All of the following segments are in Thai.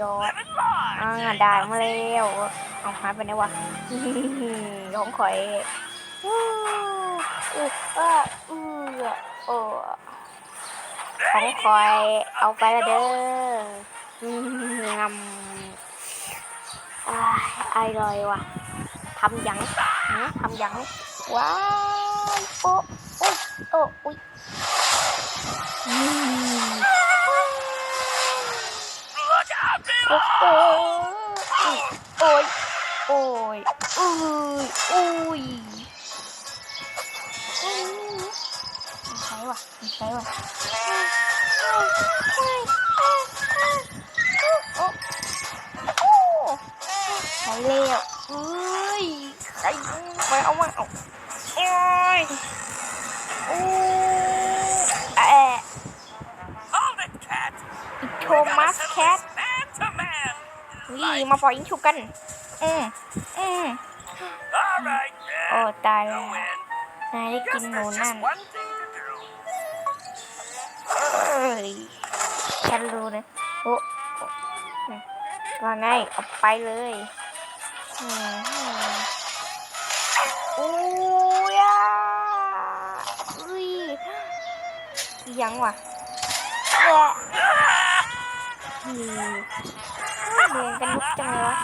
ยอด Living large. อ่าได้มาแล้วเอาหายไปไหนวะของข่อยอู้อู้เอออู้โอ้ของข่อยเอาไปและเด้ออืมงำอ้ายอร่อยว่ะทำหยังหือทำหยังว้ายโอ้โอ้โอ้อุ้ย โอ้ Bill! โอ้ยโอ้ยโอ้ยอุ้ยอุ้ยไม่ใช่ว่ะไม่ใช่ว่ะโอ้โอ้ใช่แล้วเอ้ยใครมาเอามาเอาโอ้ยโอ้แอะ Hold it, cat. นี่มาปล่อยยิงฉุกกัน อืมอืมโอ้ตายแล้วนายได้กินหนูนั่นเอ้ยฉันรู้นะโอ้ว่าไงเอาไปเลยอืมอู้ยาอุ้ยยังวะแอะอืมเรียนกันลุกจังเลยวะ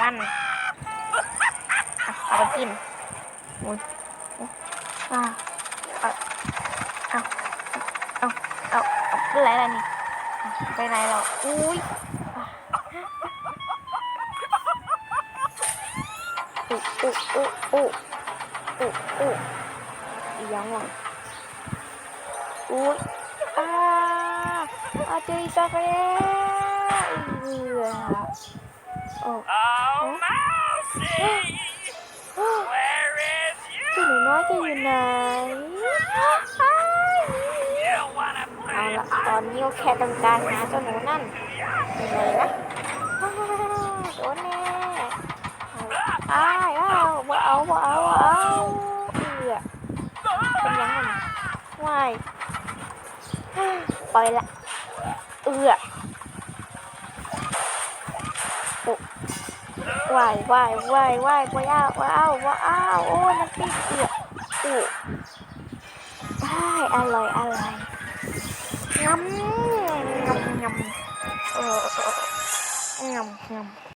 มันเอาไปกินโอ้ยอุ๊ยอะเอาเอาเอาเอาเอาไปไหนล่ะนี่ไปไหนหรออุ้ยอะอุ๊อุ๊อุ๊อุ๊อุ๊ อุ๊อีหยังวะอุ้ยอ่าอาเจออีกแล้วเอือโอ้ Oh, Mousy! Where is เจ้าหนู you? น้อยจะอยู่ไหน You wanna เอา play ละตอนนี้ก็แค่ต้องการหาเจ้าหนูนั่นอยู่ไหนนะอ้าวโดนแน่อ้ายอ้าวบ่เอาบ่เอาบ่เอาเอือเป็นยังไงายไปละ เอือโอ้วายวายวายวายบ่เอาบ่เอาบ่เอาโอ้ยมันติดเอือโอ้ได้อร่อยอร่อย ngâm ngâm ngâm ờ ngâm ngâm